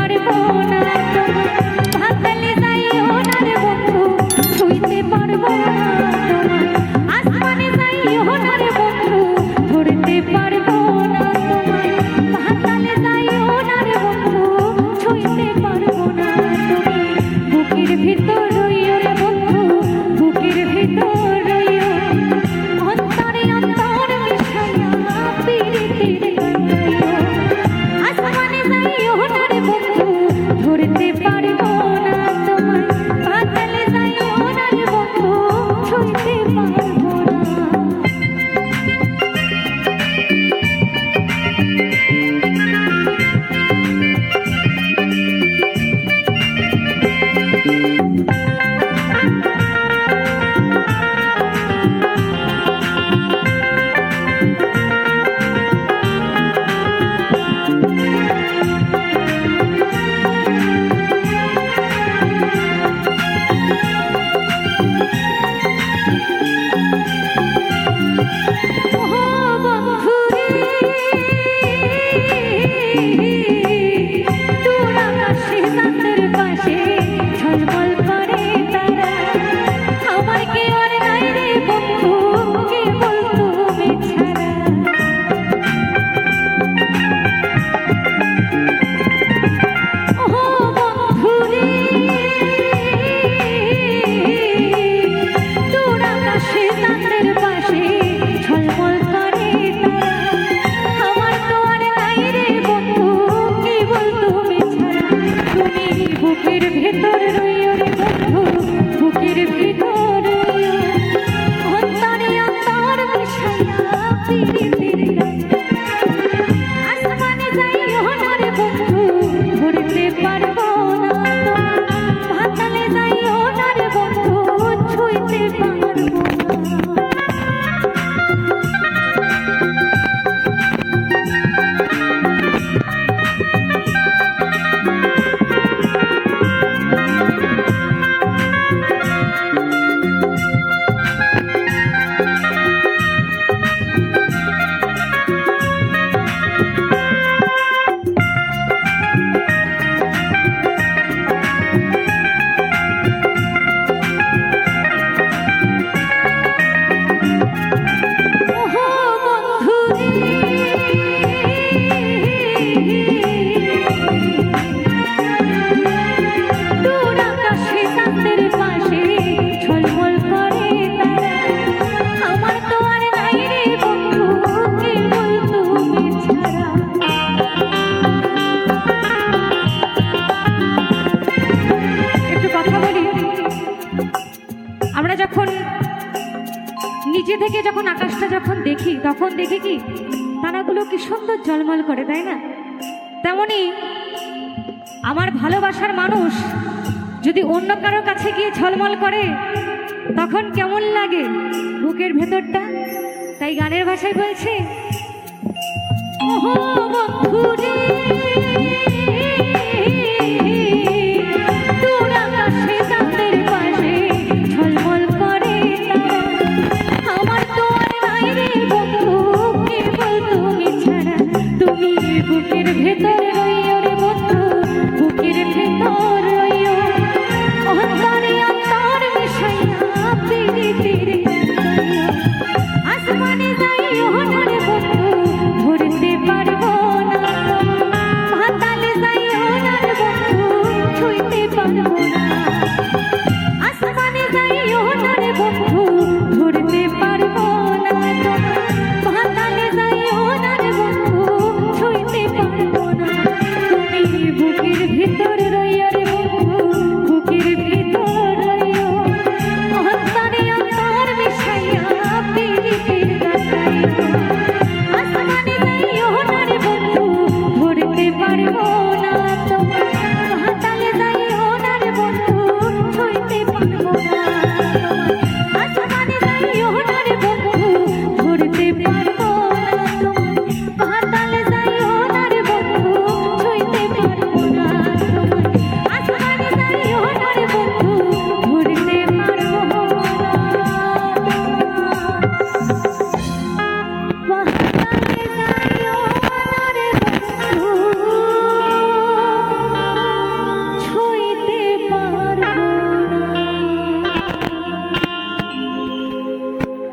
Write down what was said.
পারবো না rir. Thank you. নিচে থেকে যখন আকাশটা যখন দেখি, তখন দেখি কি, তারাগুলো কি সুন্দর জলমল করে, তাই না? তেমনি আমার ভালোবাসার মানুষ যদি অন্য কারও কাছে গিয়ে ঝলমল করে, তখন কেমন লাগে বুকের ভেতরটা? তাই গানের ভাষায় বলছে, ওহো বন্ধু বুকের ভেতরে